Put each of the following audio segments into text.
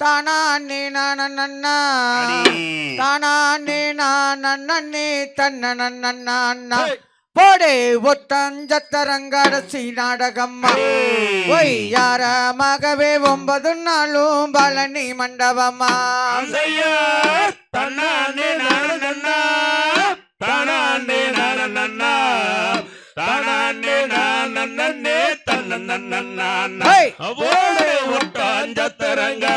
தானே நன்னா தானே நன்னே தன்ன நன்னா போடே ஒட்டஞ்சத்தரங்கரசி நாடகம்மா ஒய்யாரமாகவே ஒன்பது நாளும் பழனி மண்டபமா தன்னே தன்னானே நானண்ணே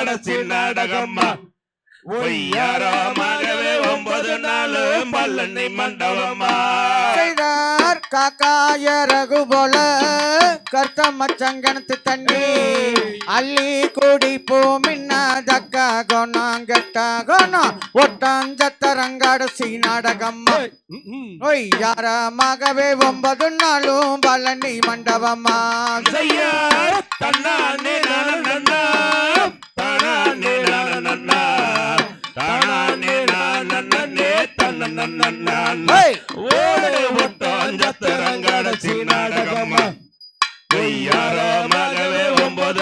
தன்னண்ணா ஒய்யாரமாகவே ஒன்பது நாள் பல்லனை மண்டபம்மா. காக்காய ரகு போல கர்த்த மச்சங்கணத்து தண்ணி அள்ளி கூடி பூமின்னா தக்க கொணம் கெட்ட கொணம் ஒட்டஞ்சத்தரங்கடசி நாடகம்மா ஒய்யாரமாகவே ஒன்பது நாளும் பழனி மண்டபமா செய்யா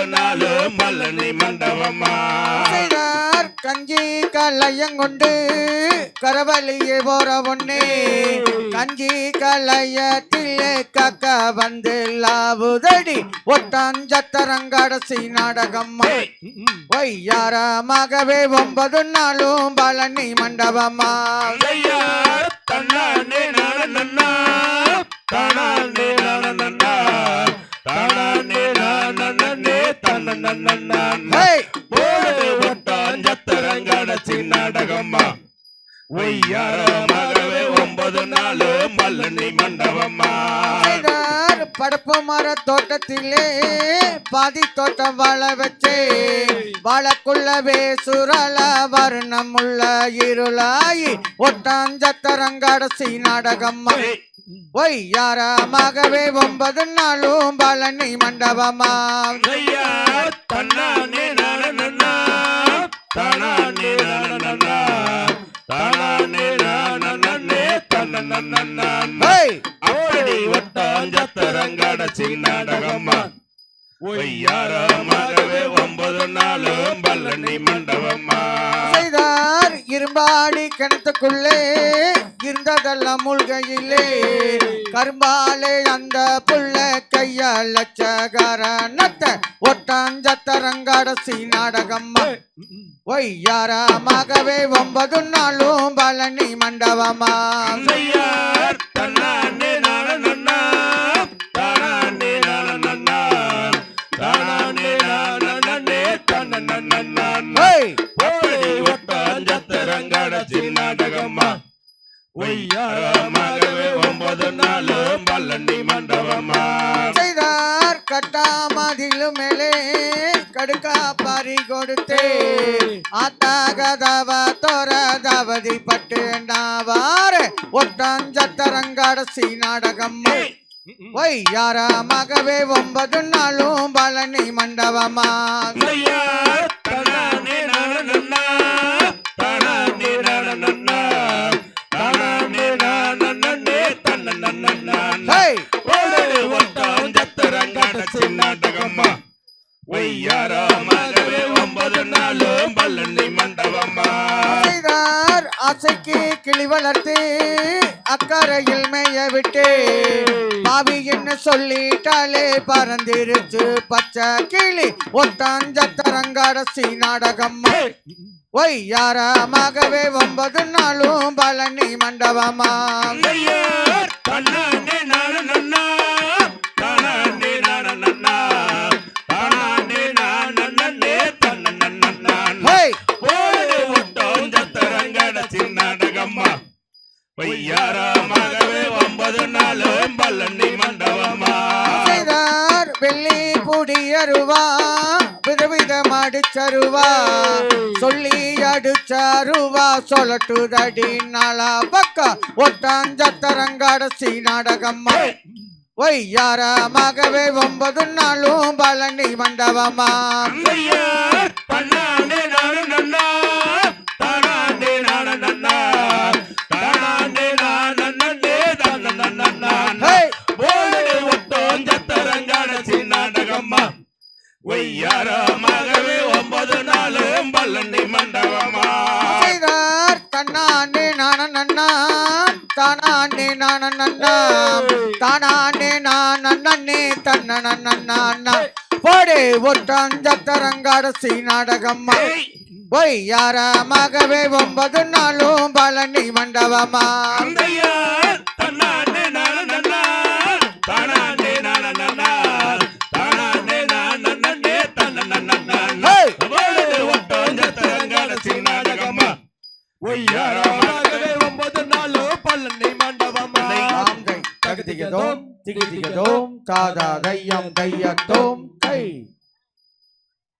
நாள் மல்லனை மண்டபமா? கஞ்சி கலையங்கொண்டு கரவழியே போற பொண்ணு. கஞ்சி கலையத்திலே கக்க வந்து லாவுதடி. ஒட்டஞ்சத்தரங்கடசி நாடகம்மா. ஒய்யாரமாகவே ஒன்பது நாளும் பழனி மண்டபமா தன்னானே நானண்ணா தானானே நானண்ணா ஹே! ஓடு ஒட்டாஞ்சத்தரங்கடசி நாடகம்மா ஒய்யாரமாகவே ஒன்பது நாள் மல்லனை மண்டபமா செய்தார் படப்பு மர தோட்டத்திலே பாதி தோட்டம் வாழ வச்சே வாழக்குள்ளவே சுரல வர்ணமுள்ள இருளாயி ஒட்டாஞ்சத்தரங்கடசி நாடகம்மா ஒய்யாரமாகவே ஒன்பது நாளும் பழனி மண்டபமா தானானே அப்படி ஒட்டாஞ்சத்தரங்கடசி நாடகம்மா ஒய்யாரமாகவே ஒன்பது நாளும் பல்லனி மண்டபம்மா. செய்தார் இரும்பாடி கிணத்துக்குள்ளே இருந்ததெல்லாம் மூழ்கையிலே. கரும்பாலே அந்த புள்ள கையால் லட்சகரணத்தை ஒட்டாஞ்சத்தரங்கடசி நாடகம்மா. ஒய்யாரமாகவே ஒன்பது நாளும் பழனி மண்டபமா. ஒட்டாஞ்சத்தரங்கடசி நாடகம்மா. ஒய்யாரமாகவே ஒன்பது நாளும் பல்லனி மண்டபமா? செய்தார் கட்டாமதிலும் மேலே கடுக்கா பறி கொடுத்தே. ஆத்தாகதவ தோரதவதி பட்டு நாவாறு ஒட்டாஞ்சத்தரங்கடசி நாடகம். ஒய்யாரமாகவே ஒன்பது நாளும் பழனி மண்டபமா? ஆசைக்கு கிளி வளர்த்து அக்கறையில் மேய விட்டு பாவி என்ன சொல்லிட்டாலே பறந்திருச்சு பச்சை கிளி. ஒட்டாஞ்சத்தரங்கடசி நாடகம். ஒய்யாரமாகவே ஒன்பது நாளும் பழனி மண்டபமா பொய்யாரமாகவே ஒன்பது நாளும் பல்லனி மண்டபமா? வெள்ளி புடியருவா விதவிதம் அடிச்சருவா. சொல்லி அடிச்சருவா. சொல்லட்டுதடி நாளா பக்கா. ஒட்டாஞ்சத்தரங்கடசி நாடகம்மா. ஒய்யாரமாகவே ஒன்பது நாளும் பழனி மண்டபமா? பழனி மண்டபமா? தன்னாண்டே நான நன்னா தானாண்டே நான நன்னா தானாண்டே நான் நன்னே தன்ன நன்னா போடே ஒட்டஞ்சத்தரங்கடசி நாடகம்மா. ஏய், ஒய்யாரமாகவே ஒன்பது நாளும் பழனி மண்டபமா. ஒன்பது நாளோ பழனி மண்டபமா? தகுதிகதோம் திகிதிகதோம் தாதா தையம் தையத்தோம் கை